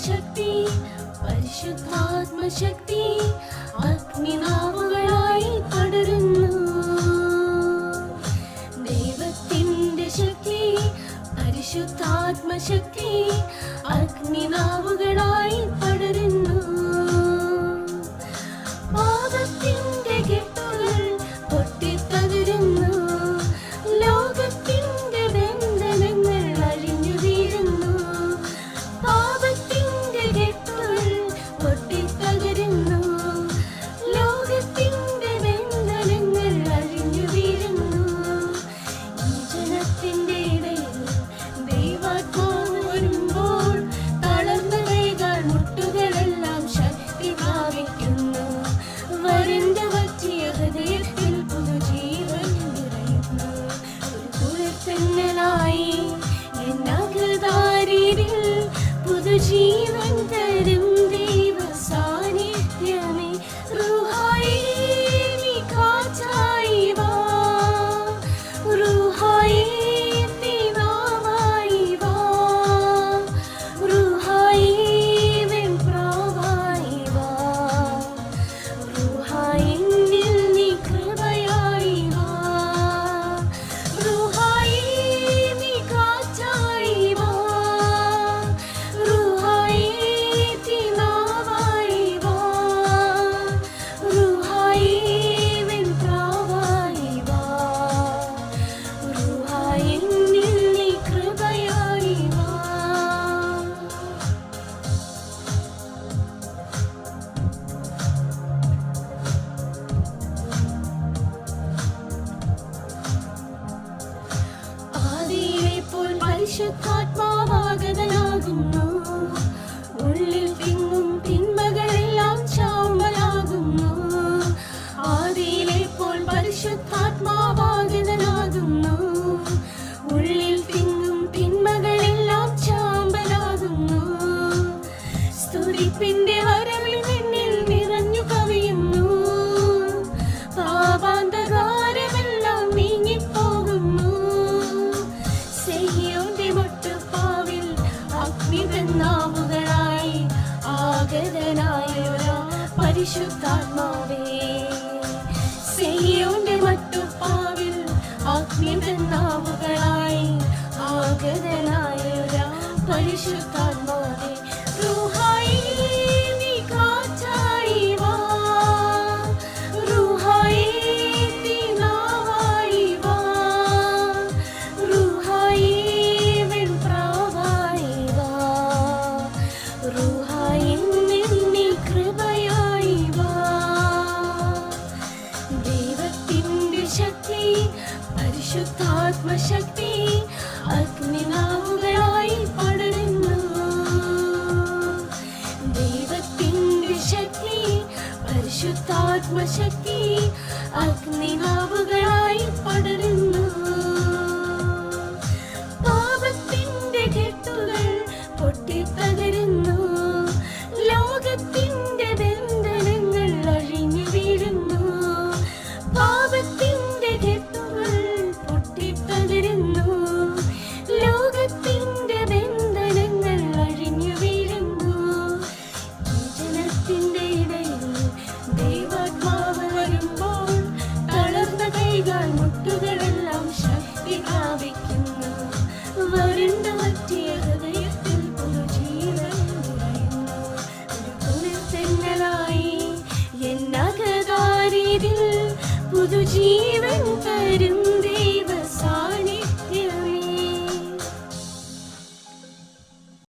शक्ति परिशुद्धात्म शक्ति अग्निनाम 멋진 വിഷുക്കാത്മാവാകതനാകുന്നു ഉള്ളിൽ തിങ്ങും തിന്മകളെല്ലാം ചാമ്പലാകുന്നു. ആദിയിലെ പോൽ പരിശുദ്ധാത്മാവാകതനാകുന്നു. ഉള്ളിൽ തിങ്ങും തിന്മകളെല്ലാം ചാമ്പലാകുന്നു. സ്തുതിപ്പിന്റെ നായകനായുള്ള പരിശുദ്ധാത്മാവേ സെയ്യോന്റെ മട്ടുപ്പാവിൽ അഗ്നിവെന്നാവുകളായി പരിശുദ്ധാത്മശക്തി അഗ്നിനാമുകളായി പടരുന്നു. ദൈവത്തിന്റെ ശക്തി പരിശുദ്ധാത്മശക്തി അഗ്നിനാവുകളായി പടരുന്നു. പാപത്തിന്റെ കെട്ടുകൾ പൊട്ടിത്തകരുന്നു. ലോകത്തിന്റെ do Jesus.